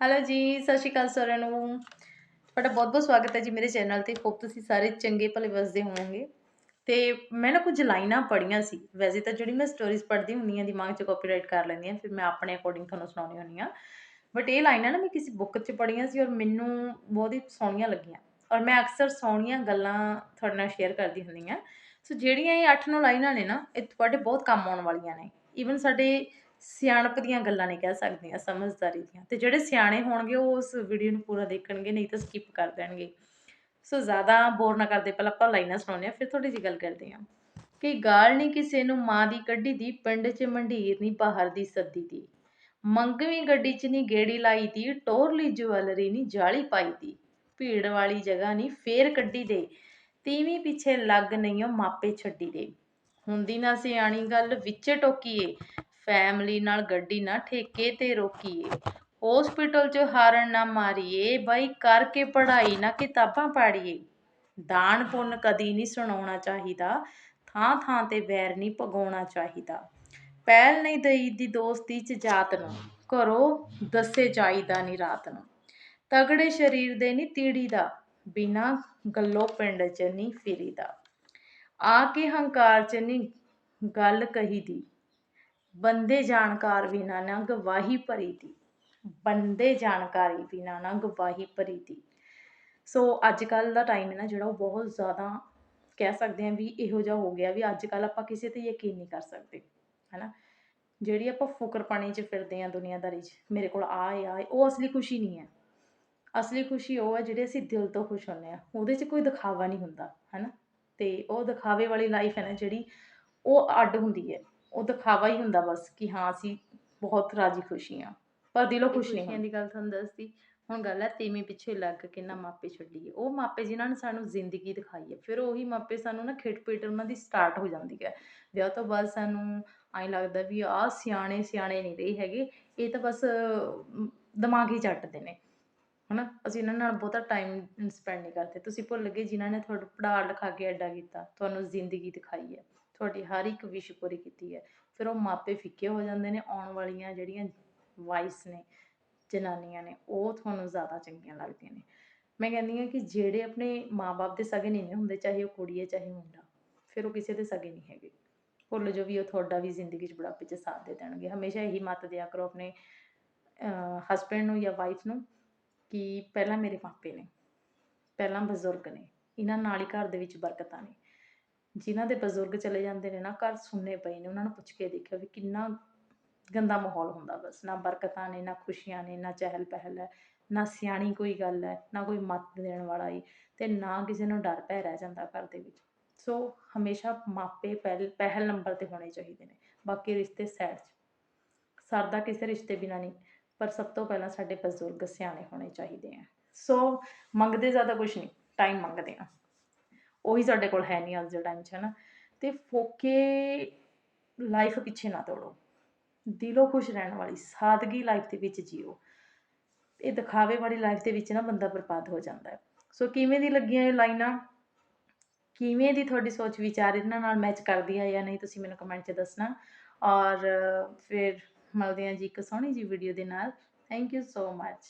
Hello ਜੀ, ਸਤਿ ਸ਼੍ਰੀ ਅਕਾਲ ਸਾਰਿਆਂ ਨੂੰ। ਤੁਹਾਡਾ ਬਹੁਤ-ਬਹੁਤ ਸਵਾਗਤ ਹੈ ਜੀ ਮੇਰੇ ਚੈਨਲ ਤੇ। ਹੋਪ ਤੁਸੀਂ ਸਾਰੇ ਚੰਗੇ ਭਲੇ ਵਸਦੇ ਹੋਵੋਗੇ। ਤੇ ਮੈਂ ਨਾ ਕੁਝ ਲਾਈਨਾਂ ਪੜ੍ਹੀਆਂ ਸੀ। ਵੈਸੇ ਤਾਂ ਜਿਹੜੀ ਮੈਂ ਸਟੋਰੀਜ਼ ਪੜ੍ਹਦੀ ਹੁੰਦੀ ਆ ਦਿਮਾਗ 'ਚ ਕਾਪੀਰਾਈਟ ਕਰ ਲੈਂਦੀ ਆ ਫਿਰ ਮੈਂ ਆਪਣੇ ਅਕੋਰਡਿੰਗ ਤੁਹਾਨੂੰ ਸੁਣਾਉਣੀ ਹੁੰਦੀ ਆ ਬਟ ਇਹ ਲਾਈਨਾਂ ਨਾ ਮੈਂ ਕਿਸੇ ਬੁੱਕ 'ਚ ਪੜ੍ਹੀਆਂ ਸੀ ਔਰ ਮੈਨੂੰ ਬਹੁਤ ਹੀ ਸੋਹਣੀਆਂ ਲੱਗੀਆਂ। ਔਰ ਮੈਂ ਅਕਸਰ ਸੋਹਣੀਆਂ ਗੱਲਾਂ ਤੁਹਾਡੇ ਨਾਲ ਸ਼ੇਅਰ ਕਰਦੀ ਹੁੰਦੀ ਆ ਸੋ ਜਿਹੜੀਆਂ ਇਹ 8-9 ਲਾਈਨਾਂ ਨੇ ਨਾ, ਇਹ ਤੁਹਾਡੇ ਬਹੁਤ ਕੰਮ ਆਉਣ ਵਾਲੀਆਂ ਨੇ। ਈਵਨ ਸਾਡੇ ਸਿਆਣਪ ਦੀਆਂ ਗੱਲਾਂ ਨਹੀਂ ਕਹਿ ਸਕਦੀਆਂ, ਸਮਝਦਾਰੀ ਦੀਆਂ। ਤੇ ਜਿਹੜੇ ਸਿਆਣੇ ਹੋਣਗੇ, ਉਹ ਉਸ ਵੀਡੀਓ ਨੂੰ ਪੂਰਾ ਦੇਖਣਗੇ, ਨਹੀਂ ਤਾਂ ਸਕਿਪ ਕਰ ਦੇਣਗੇ। ਸੋ ਜ਼ਿਆਦਾ ਬੋਰ ਨਾ ਕਰਦੇ। ਪਹਿਲਾਂ ਆਪਾਂ ਲਾਈਨਾਂ ਸੁਣਾਉਂਦੇ ਆ ਫਿਰ ਥੋੜੀ ਜਿਹੀ ਗੱਲ ਕਰਦੇ ਆ ਕਿ ਗਾਲ ਨਹੀਂ ਕਿਸੇ ਨੂੰ ਮਾਂ ਦੀ ਕੱਢੀ ਦੀ ਪਿੰਡ 'ਚ ਮੰਢੀਰ ਨਹੀਂ ਬਾਹਰ ਦੀ ਸੱਦੀ ਦੀ ਮੰਗਵੀਂ ਗੱਡੀ 'ਚ ਨਹੀਂ ਗੇੜੀ ਲਾਈ ਦੀ ਟੋਰਲੀ ਜਵੈਲਰੀ ਨਹੀਂ ਜਾਲੀ ਪਾਈ ਦੀ ਭੀੜ ਵਾਲੀ ਜਗ੍ਹਾ ਨਹੀਂ ਫੇਰ ਕੱਢੀ ਦੇ। ਤੀਵੀਂ ਪਿੱਛੇ ਲੱਗ ਨਹੀਂ ਉਹ ਮਾਪੇ ਛੱਡੀ ਦੇ। ਹੁੰਦੀ ਨਾ ਸਿਆਣੀ ਗੱਲ, ਵਿੱਚੇ ਟੋਕੀਏ। ਫੈਮਲੀ ਨਾਲ ਗੱਡੀ ਨਾ ਠੇਕੇ ਤੇ ਰੋਕੀਏ। ਹਸਪੀਟਲ 'ਚ ਹਾਰਨ ਨਾ ਮਾਰੀਏ। ਬਾਈ, ਕਰਕੇ ਪੜ੍ਹਾਈ ਨਾ ਕਿਤਾਬਾਂ ਪਾੜੀਏ। ਦਾਨ ਪੁੰਨ ਕਦੀ ਨਹੀਂ ਸੁਣਾਉਣਾ ਚਾਹੀਦਾ। ਥਾਂ ਥਾਂ ਤੇ ਵੈਰ ਨਹੀਂ ਪਗਾਉਣਾ ਚਾਹੀਦਾ। ਪਹਿਲ ਨਹੀਂ ਦਈ ਦੀ ਦੋਸਤੀ 'ਚ ਜਾਤ ਨੂੰ। ਘਰੋਂ ਦੱਸੇ ਜਾਈਦਾ ਨਹੀਂ ਰਾਤ ਨੂੰ। ਤਗੜੇ ਸਰੀਰ ਦੇ ਨਹੀਂ ਤੀੜੀ ਦਾ ਬਿਨਾ ਗੱਲੋਂ ਪਿੰਡ 'ਚ ਨਹੀਂ ਫਿਰੀਦਾ। ਆ ਕੇ ਹੰਕਾਰ 'ਚ ਨਹੀਂ ਗੱਲ ਕਹੀ ਦੀ ਬੰਦੇ ਜਾਣਕਾਰ ਬਿਨਾ ਨਾ ਗਵਾਹੀ ਭਰੀ ਦੀ ਬੰਦੇ ਜਾਣਕਾਰੀ ਬਿਨਾ ਨਾ ਗਵਾਹੀ ਭਰੀ ਦੀ ਸੋ ਅੱਜ ਕੱਲ੍ਹ ਦਾ ਟਾਈਮ ਹੈ ਨਾ ਜਿਹੜਾ ਉਹ ਬਹੁਤ ਜ਼ਿਆਦਾ ਕਹਿ ਸਕਦੇ ਹਾਂ ਵੀ ਇਹੋ ਜਿਹਾ ਹੋ ਗਿਆ ਵੀ ਅੱਜ ਕੱਲ੍ਹ ਆਪਾਂ ਕਿਸੇ ਤੇ ਯਕੀਨ ਨਹੀਂ ਕਰ ਸਕਦੇ ਹੈ ਨਾ ਜਿਹੜੀ ਆਪਾਂ ਫੁਕਰਪਾਣੀ 'ਚ ਫਿਰਦੇ ਹਾਂ ਦੁਨੀਆਦਾਰੀ 'ਚ, ਮੇਰੇ ਕੋਲ ਆ ਆ ਉਹ ਅਸਲੀ ਖੁਸ਼ੀ ਨਹੀਂ ਹੈ। ਅਸਲੀ ਖੁਸ਼ੀ ਉਹ ਹੈ ਜਿਹੜੇ ਅਸੀਂ ਦਿਲ ਤੋਂ ਖੁਸ਼ ਹੁੰਦੇ ਆ ਉਹਦੇ 'ਚ ਕੋਈ ਦਿਖਾਵਾ ਨਹੀਂ ਹੁੰਦਾ ਹੈ ਨਾ ਤੇ ਉਹ ਦਿਖਾਵੇ ਵਾਲੀ ਲਾਈਫ ਹੈ ਨਾ ਜਿਹੜੀ ਉਹ ਅੱਡ ਹੁੰਦੀ ਹੈ। ਉਹ ਦਿਖਾਵਾ ਹੀ ਹੁੰਦਾ ਬਸ ਕਿ ਹਾਂ ਅਸੀਂ ਬਹੁਤ ਰਾਜੀ ਖੁਸ਼ੀ ਆ ਪਰ ਦਿਲੋਂ ਖੁਸ਼ ਨਹੀਂ ਹਾਂ। ਦੀ ਗੱਲ ਤੁਹਾਨੂੰ ਦੱਸਦੀ ਹੁਣ ਗੱਲ ਹੈ ਤੀਵੀਂ ਪਿੱਛੇ ਲੱਗ ਕੇ ਨਾ ਮਾਪੇ ਛੱਡੀਏ। ਉਹ ਮਾਪੇ ਜਿਨ੍ਹਾਂ ਨੇ ਸਾਨੂੰ ਜ਼ਿੰਦਗੀ ਦਿਖਾਈ ਹੈ ਫਿਰ ਉਹੀ ਮਾਪੇ ਸਾਨੂੰ ਨਾ ਖਿੱਟ ਪਿੱਟ ਉਹਨਾਂ ਦੀ ਸਟਾਰਟ ਹੋ ਜਾਂਦੀ ਹੈ। ਵਿਆਹ ਤੋਂ ਬਾਅਦ ਸਾਨੂੰ ਐਂ ਲੱਗਦਾ ਵੀ ਆਹ ਸਿਆਣੇ ਸਿਆਣੇ ਨਹੀਂ ਰਹੇ ਹੈਗੇ ਇਹ ਤਾਂ ਬਸ ਅਮ, ਦਿਮਾਗ ਹੀ ਚੱਟਦੇ ਨੇ। ਹਨਾ? ਅਸੀਂ ਇਹਨਾਂ ਨਾਲ ਬਹੁਤਾ ਟਾਈਮ ਸਪੈਂਡ ਨਹੀਂ ਕਰਦੇ। ਤੁਸੀਂ ਭੁੱਲ ਗਏ ਜਿਨ੍ਹਾਂ ਨੇ ਤੁਹਾਨੂੰ ਪੜ੍ਹਾ ਲਿਖਾ ਕੇ ਐਡਾ ਕੀਤਾ ਤੁਹਾਨੂੰ ਜ਼ਿੰਦਗੀ ਦਿਖਾਈ ਹੈ। ਤੁਹਾਡੀ ਹਰ ਇੱਕ ਵਿਸ਼ ਪੂਰੀ ਕੀਤੀ ਹੈ। ਫਿਰ ਉਹ ਮਾਪੇ ਫਿੱਕੇ ਹੋ ਜਾਂਦੇ ਨੇ, ਆਉਣ ਵਾਲੀਆਂ ਜਿਹੜੀਆਂ ਵਾਈਸ ਨੇ, ਜਨਾਨੀਆਂ ਨੇ, ਉਹ ਤੁਹਾਨੂੰ ਜ਼ਿਆਦਾ ਚੰਗੀਆਂ ਲੱਗਦੀਆਂ ਨੇ। ਮੈਂ ਕਹਿੰਦੀ ਹਾਂ ਕਿ ਜਿਹੜੇ ਆਪਣੇ ਮਾਪੇ ਦੇ ਸਗੇ ਨਹੀਂ ਹੁੰਦੇ, ਚਾਹੇ ਉਹ ਕੁੜੀ ਹੈ, ਚਾਹੇ ਮੁੰਡਾ, ਫਿਰ ਉਹ ਕਿਸੇ ਦੇ ਸਗੇ ਨਹੀਂ ਹੈਗੇ। ਭੁੱਲ ਜੋ ਵੀ ਉਹ ਤੁਹਾਡਾ ਵੀ ਜ਼ਿੰਦਗੀ 'ਚ ਬੁਢਾਪੇ 'ਚ ਸਾਥ ਦੇ ਦੇਣਗੇ। ਹਮੇਸ਼ਾ ਇਹੀ ਮੱਤ ਦਿਆ ਕਰੋ ਆਪਣੇ ਹਸਬੈਂਡ ਨੂੰ ਜਾਂ ਵਾਈਫ ਨੂੰ ਕਿ ਪਹਿਲਾਂ ਮੇਰੇ ਮਾਪੇ ਨੇ, ਪਹਿਲਾਂ ਬਜ਼ੁਰਗ ਨੇ, ਇਹਨਾਂ ਨਾਲ ਹੀ ਘਰ ਦੇ ਵਿੱਚ ਬਰਕਤਾਂ ਨੇ। ਜਿਨ੍ਹਾਂ ਦੇ ਬਜ਼ੁਰਗ ਚਲੇ ਜਾਂਦੇ ਨੇ ਨਾ, ਘਰ ਸੁੰਨੇ ਪਏ ਨੇ, ਉਹਨਾਂ ਨੂੰ ਪੁੱਛ ਕੇ ਦੇਖਿਓ ਵੀ ਕਿੰਨਾ ਗੰਦਾ ਮਾਹੌਲ ਹੁੰਦਾ ਬਸ। ਨਾ ਬਰਕਤਾਂ ਨੇ, ਨਾ ਖੁਸ਼ੀਆਂ ਨੇ, ਨਾ ਚਹਿਲ ਪਹਿਲ ਹੈ, ਨਾ ਸਿਆਣੀ ਕੋਈ ਗੱਲ ਹੈ, ਨਾ ਕੋਈ ਮੱਤ ਦੇਣ ਵਾਲਾ ਈ ਤੇ ਨਾ ਕਿਸੇ ਨੂੰ ਡਰ ਪੈ ਰਹਿ ਜਾਂਦਾ ਘਰ ਦੇ ਵਿੱਚ। ਸੋ ਹਮੇਸ਼ਾ ਮਾਪੇ ਪਹਿਲ ਪਹਿਲ ਨੰਬਰ ਤੇ ਹੋਣੇ ਚਾਹੀਦੇ ਨੇ, ਬਾਕੀ ਰਿਸ਼ਤੇ ਸਾਈਡ 'ਚ। ਸਰਦਾ ਕਿਸੇ ਰਿਸ਼ਤੇ ਬਿਨਾ ਨਹੀਂ, ਪਰ ਸਭ ਤੋਂ ਪਹਿਲਾਂ ਸਾਡੇ ਬਜ਼ੁਰਗ ਸਿਆਣੇ ਹੋਣੇ ਚਾਹੀਦੇ ਆ। ਸੋ ਮੰਗਦੇ ਜ਼ਿਆਦਾ ਕੁਝ ਨਹੀਂ ਟਾਈਮ ਮੰਗਦੇ ਆ। ਉਹੀ ਸਾਡੇ ਕੋਲ ਹੈ ਨਹੀਂ ਅੱਜ ਦੇ ਟਾਈਮ 'ਚ ਹੈ ਨਾ ਤੇ ਫੋਕੇ ਲਾਈਫ ਪਿੱਛੇ ਨਾ ਤੋੜੋ ਦਿਲੋਂ ਖੁਸ਼ ਰਹਿਣ ਵਾਲੀ, ਸਾਦਗੀ ਲਾਈਫ ਦੇ ਵਿੱਚ ਜੀਓ। ਇਹ ਦਿਖਾਵੇ ਵਾਲੀ ਲਾਈਫ ਦੇ ਵਿੱਚ ਨਾ ਬੰਦਾ ਬਰਬਾਦ ਹੋ ਜਾਂਦਾ ਹੈ। ਸੋ ਕਿਵੇਂ ਦੀ ਲੱਗੀਆਂ ਇਹ ਲਾਈਨਾਂ? ਕਿਵੇਂ ਦੀ ਤੁਹਾਡੀ ਸੋਚ ਵਿਚਾਰ ਇਹਨਾਂ ਨਾਲ ਮੈਚ ਕਰਦੀ ਹੈ ਜਾਂ ਨਹੀਂ, ਤੁਸੀਂ ਮੈਨੂੰ ਕਮੈਂਟ 'ਚ ਦੱਸਣਾ। ਔਰ ਫਿਰ ਮਿਲਦੇ ਹਾਂ ਜੀ ਇੱਕ ਸੋਹਣੀ ਜੀ ਵੀਡੀਓ ਦੇ ਨਾਲ। Thank you so much